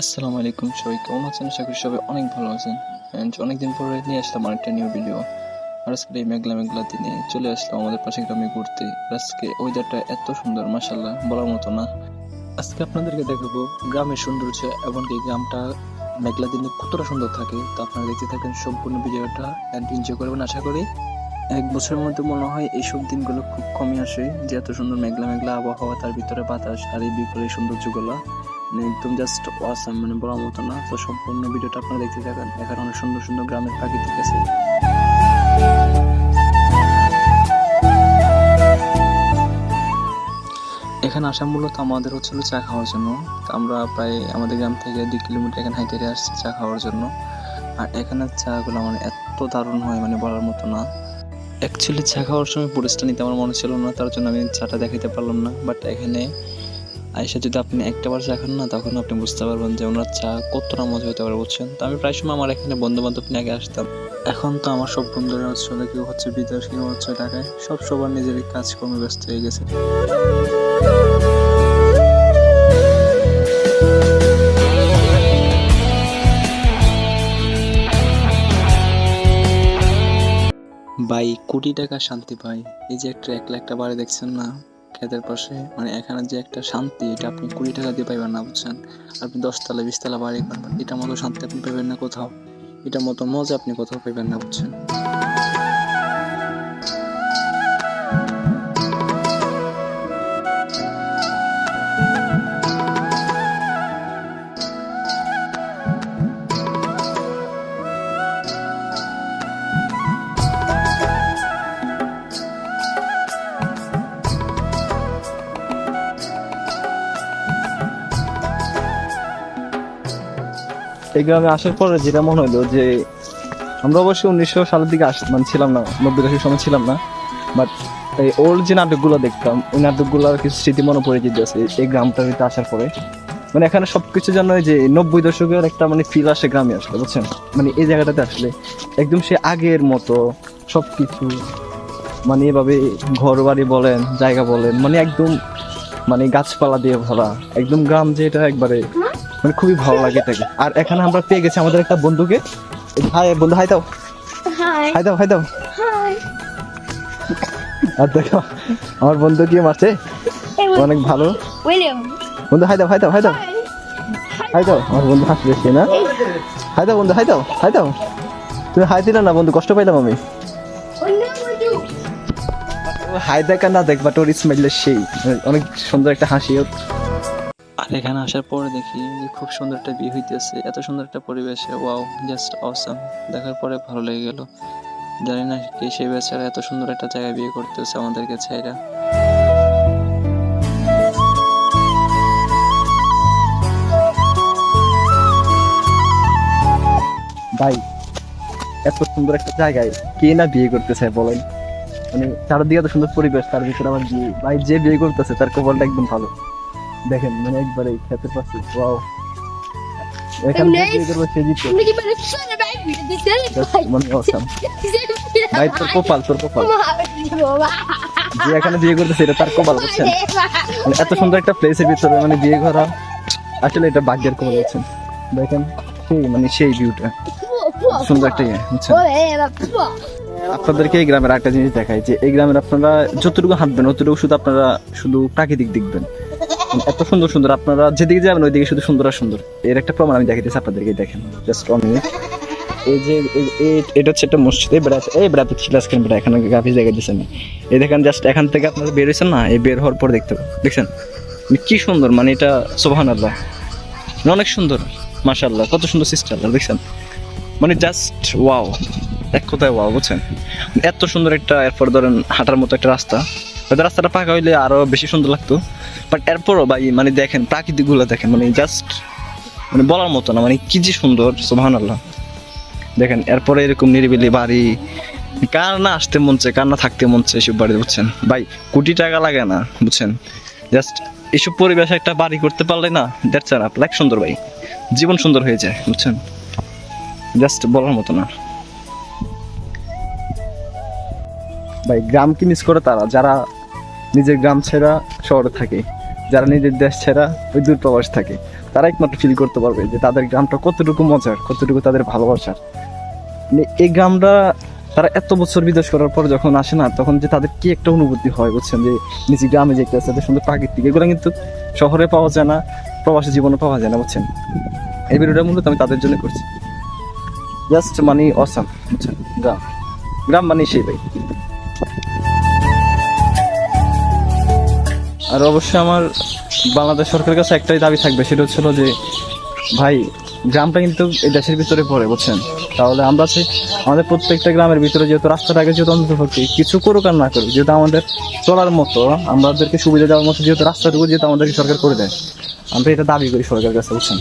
আসসালামু আলাইকুম সবাই, কেমন আছেন? আশা করি সবাই অনেক ভালো আছেন। অ্যান্ড অনেকদিন পরে নিয়ে আসলাম আরেকটা নিউ ভিডিও আর আজকে এই মেঘলা মেঘলা দিনে চলে আসলাম আমাদের পাশে গ্রামে ঘুরতে। আজকে ওয়েদারটা এত সুন্দর মাসাল্লাহ বলার মতো না। আজকে আপনাদেরকে দেখাবো গ্রামের সৌন্দর্য এমনকি গ্রামটা মেঘলা দিনে কতটা সুন্দর থাকে। তো আপনারা দেখতে থাকেন সম্পূর্ণ ভিডিওটা অ্যান্ড এনজয় করবেন, আশা করি। এক বছরের মধ্যে মনে হয় এইসব দিনগুলো খুব কমই আসে, যে এত সুন্দর মেঘলা মেঘলা আবহাওয়া, তার ভিতরে বাতাস আর এই বিপরীত সৌন্দর্যগুলো। মানে একদম জাস্ট ওয়াসাম মানে বলার মতো না। তো সম্পূর্ণ ভিডিওটা আপনারা দেখতে থাকেন। এখানে অনেক সুন্দর সুন্দর গ্রামের প্রাকৃতিক আছে। এখানে আসা মূলত আমাদের হচ্ছিল চা খাওয়ার জন্য। আমরা প্রায় আমাদের গ্রাম থেকে দুই কিলোমিটার এখানে হাইটে আসছি চা খাওয়ার জন্য। আর এখানের চাগুলো মানে এত দারুণ হয় মানে বলার মতো না। অ্যাকচুয়ালি চা খাওয়ার সময় পরিচটা নিতে আমার মনে ছিল না, তার জন্য আমি চাটা দেখাতে পারলাম না। বাট এখানে আইসা যদি আপনি একটা বার চা খান না, তখন আপনি বুঝতে পারবেন যে ওনার চা কতটা মজা হতে পারে, বুঝছেন? তো আমি প্রায় সময় আমার এখানে বন্ধু বান্ধব নিয়ে আগে আসতাম। এখন তো আমার সব বন্ধুরা হচ্ছে কেউ হচ্ছে বিদেশ, কেউ হচ্ছে ঢাকায়। সব সবার নিজের কাজকর্মে ব্যস্ত হয়ে গেছে। ভাই কোটি টাকা শান্তি পাই এই যে একটা একলা একটা বাড়ি দেখছেন না? খেতের পাশে মানে এখানে যে একটা শান্তি, এটা আপনি কুড়ি টাকা দিয়ে পাইবেন না, বুঝছেন? আপনি দশতলা, বিশতলা বাড়ি পারবেন এটা মতো শান্তি আপনি পাবেন না কোথাও। এটা মতো মজা আপনি কোথাও পাইবেন না, বুঝছেন? এই গ্রামে আসার পরে যেটা মনে হলো যে আমরা অবশ্যই উনিশশো সালের দিকে আস মানে ছিলাম না, নব্বই দশকের সময় ছিলাম না বাট এই ওল্ড যে নাটকগুলো দেখতাম, ওই নাটকগুলোর কিছু স্মৃতি মনে পড়ে যেতেছে এই গ্রামটার ভিতরে আসার পরে। মানে এখানে সবকিছু যেন ওই যে নব্বই দশকের একটা মানে ফিল আসে গ্রামে আসলে, বুঝছেন? মানে এই জায়গাটাতে আসলে একদম সে আগের মতো সবকিছু মানে এভাবে ঘর বাড়ি বলেন, জায়গা বলেন মানে একদম মানে গাছপালা দিয়ে ভরা, একদম গ্রাম যে এটা একবারে মানে খুবই ভালো লাগে এটাকে। আর এখানে আমরা পেয়ে গেছি আমাদের একটা বন্ধুকে। হাই বন্ধু হাই দাও. হাই। দাও হাই দাও. আর দেখো আমার বন্ধু কি মারছে? অনেক ভালো. বন্ধু হাই দাও হাই দাও হাই দাও. হাই। দাও। আমার বন্ধু হাসি দেখছি না? হাই দাও বন্ধু হাই দাও হাই দাও। তুমি হাই দিলে না বন্ধু? কষ্ট পাইলাম আমি। হাই দেখা না দেখ বাট ওর স্মাইলের সেই অনেক সুন্দর একটা হাসি এখানে আসার পরে দেখি যে খুব সুন্দর একটা বিয়ে হইতেছে। এত সুন্দর একটা পরিবেশে ওয়াও জাস্ট অসাম দেখার পরে ভালো লেগে গেল। জানি না কে সেই বেচারা এত সুন্দর একটা জায়গায় বিয়ে করতেছে আমাদেরকে ছাইরা। ভাই, এত সুন্দর একটা জায়গায় কে না বিয়ে করতে চায় বলেন? মানে চারদিকে এত সুন্দর পরিবেশ, তার ভিতরে আমার বিয়ে ভাই, যে বিয়ে করতেছে, তার কপালটা একদম ভালো। দেখেন মানে একবারে খেতে পারছি ওয়াও। এখানে করবে সে জিতবে. This is That's মানে. ভাই তোর কপাল তোর কপাল। যে এখানে বিয়ে করতেছে এটা তার কপাল বুঝছেন? মানে এত সুন্দর একটা প্লেসের ভিতরে মানে বিয়ে করা। আসলে এটা ভাগ্যের কপাল বুঝছেন? দেখেন সেই মানে সেই ভিউটা সুন্দর একটা ইয়ে বুঝছেন? আপনাদেরকে এই গ্রামের একটা জিনিস দেখাই যে এই গ্রামের আপনারা যতটুকু হাঁটবেন অতটুকু শুধু আপনারা শুধু প্রাকৃতিক দেখবেন। মানে এত সুন্দর সুন্দর, আপনারা যেদিকে যাবেন ওইদিকে শুধু সুন্দর আর সুন্দর। এর একটা প্রমাণ আমি দেখাইতেছি আপনাদেরকে দেখেন জাস্ট মিনিট এই যে এটা হচ্ছে একটা মসজিদ, এই বেড়া এই বেড়াতে ছিল আজকে বেড়া এখানে গাফিস জায়গায় দিচ্ছেন এই দেখেন জাস্ট এখান থেকে আপনারা বের হয়েছেন না, এই বের হওয়ার পর দেখতে দেখছেন? কি সুন্দর মানে এটা সোহান আল্লাহ অনেক সুন্দর মাশাল্লাহ কত সুন্দর সিস্টার, দেখছেন? মানে জাস্ট ওয়াও এক কথায় ওয়াও বুঝছেন? এত সুন্দর একটা, এরপর ধরেন হাঁটার মতো একটা রাস্তা। হয়তো রাস্তাটা পাকা হইলে আরও বেশি সুন্দর লাগতো। বাট এরপরও ভাই মানে দেখেন প্রাকৃতিকগুলো দেখেন মানে জাস্ট মানে বলার মতো না মানে কি যে সুন্দর সোহান আল্লাহ দেখেন, এরপরে এরকম নিরিবিলি বাড়ি, কার না আসতে মন চায়, কার না থাকতে মন চায় এসব বাড়িতে, বুঝছেন? ভাই, কোটি টাকা লাগে না, বুঝছেন? জাস্ট এসব পরিবেশে একটা বাড়ি করতে পারলে না দ্যাটস আর লাইক সুন্দর ভাই। জীবন সুন্দর হয়ে যায়, বুঝছেন? জাস্ট বলার মতো না। ভাই গ্রামকে মিস করে তারা? যারা নিজের গ্রাম ছেড়া শহরে থাকে, যারা নিজের দেশ ছেড়া ওই দূর প্রবাস থাকে। তারা একমাত্র ফিল করতে পারবে যে তাদের গ্রামটা কতটুকু মজার, কতটুকু তাদের ভালোবাসার। মানে এই গ্রামটা তারা এত বছর বিদেশ করার পর যখন আসে না, তখন যে তাদের কি একটা অনুভূতি হয়, বুঝছেন? যে নিজ গ্রামে যে একটা এত সুন্দর প্রাকৃতিক, এগুলো কিন্তু শহরে পাওয়া যায় না, প্রবাসী জীবনে পাওয়া যায় না, বুঝছেন? এই ভিডিওটা মূলত আমি তাদের জন্য করছি। জাস্ট মানে অসাম বুঝছেন? গ্রাম। গ্রাম মানে সেই ভাই। আর অবশ্যই আমার বাংলাদেশ সরকারের কাছে একটাই দাবি থাকবে, সেটা হচ্ছিল যে, ভাই, গ্রামটা কিন্তু এই দেশের ভিতরে পড়ে, বুঝছেন? তাহলে আমরা চাই আমাদের প্রত্যেকটা গ্রামের ভিতরে যেহেতু রাস্তাটাকে যেহেতু অন্তর্ভুক্তি কিছু করুক আর না করুক, যেহেতু আমাদের চলার মতো, আমাদেরকে সুবিধা দেওয়ার মতো যেহেতু রাস্তাটুকু যেহেতু আমাদেরকে সরকার করে দেয়। আমরা এটা দাবি করি সরকারের কাছে, বুঝছেন?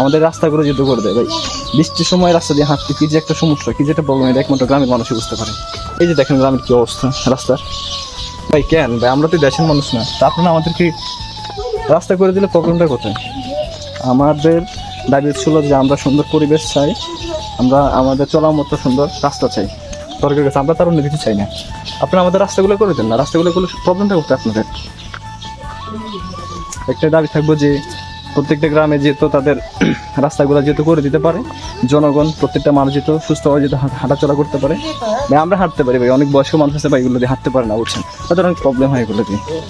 আমাদের রাস্তাগুলো যেহেতু করে দেয়, ভাই, বৃষ্টির সময় রাস্তা দিয়ে হাঁটতে কী যে একটা সমস্যা, কী যে একটা প্রবলেম এটা একমাত্র গ্রামের মানুষই বুঝতে পারে। এই যে দেখেন গ্রামের কী অবস্থা, রাস্তার। ভাই, কেন? ভাই, আমরা তো দেশের মানুষ না। তা আপনারা আমাদেরকে রাস্তা করে দিলে প্রবলেমটা কোথায়? আমাদের দাবি ছিল যে আমরা সুন্দর পরিবেশ চাই, আমরা আমাদের চলার মতো সুন্দর রাস্তা চাই। সরকারের কাছে আমরা তার অন্য কিছু চাই না। আপনারা আমাদের রাস্তাগুলো করে দেন না। রাস্তাগুলো করলে প্রবলেমটা কোথায় আপনাদের? একটা দাবি থাকব যে প্রত্যেকটা গ্রামে যেহেতু তাদের রাস্তাগুলো যেহেতু করে দিতে পারে, জনগণ প্রত্যেকটা মানুষ যেহেতু সুস্থভাবে যেহেতু হাঁটা- হাঁটাচলা করতে পারে। আমরা হাঁটতে পারি, ভাই, অনেক বয়স্ক মানুষ আছে, ভাই, এগুলো দিয়ে হাঁটতে পারে না উঠছেন তাদের অনেক প্রবলেম হয় এগুলো দিয়ে।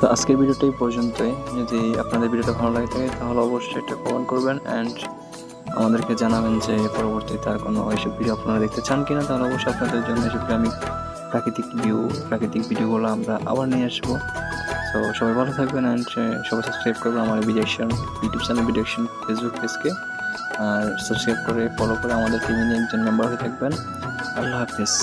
তো আজকের ভিডিওটা এই পর্যন্তই। যদি আপনাদের ভিডিওটা ভালো লাগে থাকে, তাহলে অবশ্যই একটা কমেন্ট করবেন অ্যান্ড আমাদেরকে জানাবেন যে পরবর্তীতে আর কোনো এইসব ভিডিও আপনারা দেখতে চান কিনা। তাহলে অবশ্যই আপনাদের জন্য এসব আমি প্রাকৃতিক ভিউ, প্রাকৃতিক ভিডিওগুলো আমরা আবার নিয়ে আসব। তো সবাই ভালো থাকবেন অ্যান্ড সবাই সাবস্ক্রাইব করবেন আমার ভিডিওশন ইউটিউব চ্যানেল ভিডিওশন ফেসবুক পেজকে আর সাবস্ক্রাইব করে ফলো করে আমাদের নিয়ে একজন মেম্বার হয়ে থাকবেন। আল্লাহ হাফিজ।